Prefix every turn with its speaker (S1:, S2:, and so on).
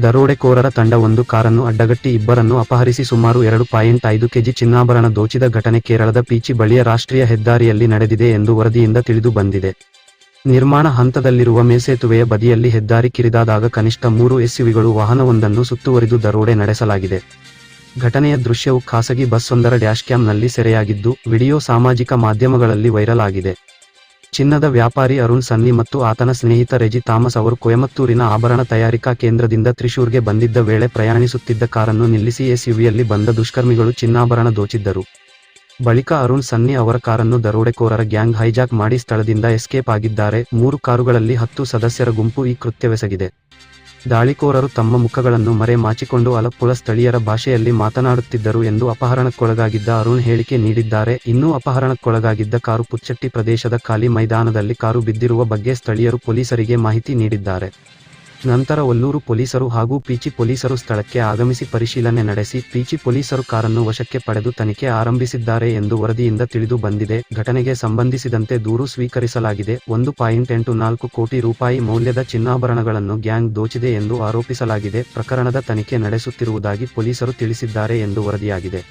S1: ದರೋಡೆಕೋರರ ತಂಡ ಒಂದು ಕಾರನ್ನು ಅಡ್ಡಗಟ್ಟಿ ಇಬ್ಬರನ್ನು ಅಪಹರಿಸಿ ಸುಮಾರು ಎರಡು ಪಾಯಿಂಟ್ ಐದು ಕೆಜಿ ಚಿನ್ನಾಭರಣ ದೋಚಿದ ಘಟನೆ ಕೇರಳದ ಪೀಚಿ ಬಳಿಯ ರಾಷ್ಟ್ರೀಯ ಹೆದ್ದಾರಿಯಲ್ಲಿ ನಡೆದಿದೆ ಎಂದು ವರದಿಯಿಂದ ತಿಳಿದು ಬಂದಿದೆ. ನಿರ್ಮಾಣ ಹಂತದಲ್ಲಿರುವ ಮೇಸೇತುವೆಯ ಬದಿಯಲ್ಲಿ ಹೆದ್ದಾರಿ ಕಿರಿದಾದಾಗ ಕನಿಷ್ಠ ಮೂರು ಎಸ್ಯುವಿಗಳು ವಾಹನವೊಂದನ್ನು ಸುತ್ತುವರಿದು ದರೋಡೆ ನಡೆಸಲಾಗಿದೆ. ಘಟನೆಯ ದೃಶ್ಯವು ಖಾಸಗಿ ಬಸ್ಸೊಂದರ ಡ್ಯಾಶ್ ಕ್ಯಾಮ್ನಲ್ಲಿ ಸೆರೆಯಾಗಿದ್ದು, ವಿಡಿಯೋ ಸಾಮಾಜಿಕ ಮಾಧ್ಯಮಗಳಲ್ಲಿ ವೈರಲ್ ಆಗಿದೆ. ಚಿನ್ನದ ವ್ಯಾಪಾರಿ ಅರುಣ್ ಸನ್ನಿ ಮತ್ತು ಆತನ ಸ್ನೇಹಿತ ರೆಜಿ ಥಾಮಸ್ ಅವರು ಕೊಯಮತ್ತೂರಿನ ಆಭರಣ ತಯಾರಿಕಾ ಕೇಂದ್ರದಿಂದ ತ್ರಿಶೂರ್ಗೆ ಬಂದಿದ್ದ ವೇಳೆ ಪ್ರಯಾಣಿಸುತ್ತಿದ್ದ ಕಾರನ್ನು ನಿಲ್ಲಿಸಿ ಎಸ್ಯುವಿಯಲ್ಲಿ ಬಂದ ದುಷ್ಕರ್ಮಿಗಳು ಚಿನ್ನಾಭರಣ ದೋಚಿದ್ದರು. ಬಳಿಕ ಅರುಣ್ ಸನ್ನಿ ಅವರ ಕಾರನ್ನು ದರೋಡೆಕೋರರ ಗ್ಯಾಂಗ್ ಹೈಜಾಕ್ ಮಾಡಿ ಸ್ಥಳದಿಂದ ಎಸ್ಕೇಪ್ ಆಗಿದ್ದಾರೆ. ಮೂರು ಕಾರುಗಳಲ್ಲಿ ಹತ್ತು ಸದಸ್ಯರ ಗುಂಪು ಈ ಕೃತ್ಯವೆಸಗಿದೆ. ದಾಳಿಕೋರರು ತಮ್ಮ ಮುಖಗಳನ್ನು ಮರೆ ಮಾಚಿಕೊಂಡು ಅಲಪ್ಪುಳ ಸ್ಥಳೀಯರ ಭಾಷೆಯಲ್ಲಿ ಮಾತನಾಡುತ್ತಿದ್ದರು ಎಂದು ಅಪಹರಣಕ್ಕೊಳಗಾಗಿದ್ದ ಅರುಣ್ ಹೇಳಿಕೆ ನೀಡಿದ್ದಾರೆ. ಇನ್ನು ಅಪಹರಣಕ್ಕೊಳಗಾಗಿದ್ದ ಕಾರು ಪುಚ್ಚಟ್ಟಿ ಪ್ರದೇಶದ ಖಾಲಿ ಮೈದಾನದಲ್ಲಿ ಕಾರು ಬಿದ್ದಿರುವ ಬಗ್ಗೆ ಸ್ಥಳೀಯರು ಪೊಲೀಸರಿಗೆ ಮಾಹಿತಿ ನೀಡಿದ್ದಾರೆ. ನಂತರ ಒಲ್ಲೂರು ಪೊಲೀಸರು ಹಾಗೂ ಪಿಚಿ ಪೊಲೀಸರು ಸ್ಥಳಕ್ಕೆ ಆಗಮಿಸಿ ಪರಿಶೀಲನೆ ನಡೆಸಿ ಪಿಚಿ ಪೊಲೀಸರು ಕಾರನ್ನು ವಶಕ್ಕೆ ಪಡೆದು ತನಿಖೆ ಆರಂಭಿಸಿದ್ದಾರೆ ಎಂದು ವರದಿಯಿಂದ ತಿಳಿದು ಬಂದಿದೆ. ಘಟನೆಗೆ ಸಂಬಂಧಿಸಿದಂತೆ ದೂರು ಸ್ವೀಕರಿಸಲಾಗಿದೆ. ಒಂದು ಪಾಯಿಂಟ್ ಎಂಟು ನಾಲ್ಕು ಕೋಟಿ ರೂಪಾಯಿ ಮೌಲ್ಯದ ಚಿನ್ನಾಭರಣಗಳನ್ನು ಗ್ಯಾಂಗ್ ದೋಚಿದೆ ಎಂದು ಆರೋಪಿಸಲಾಗಿದೆ. ಪ್ರಕರಣದ ತನಿಖೆ ನಡೆಸುತ್ತಿರುವುದಾಗಿ ಪೊಲೀಸರು ತಿಳಿಸಿದ್ದಾರೆ ಎಂದು ವರದಿಯಾಗಿದೆ.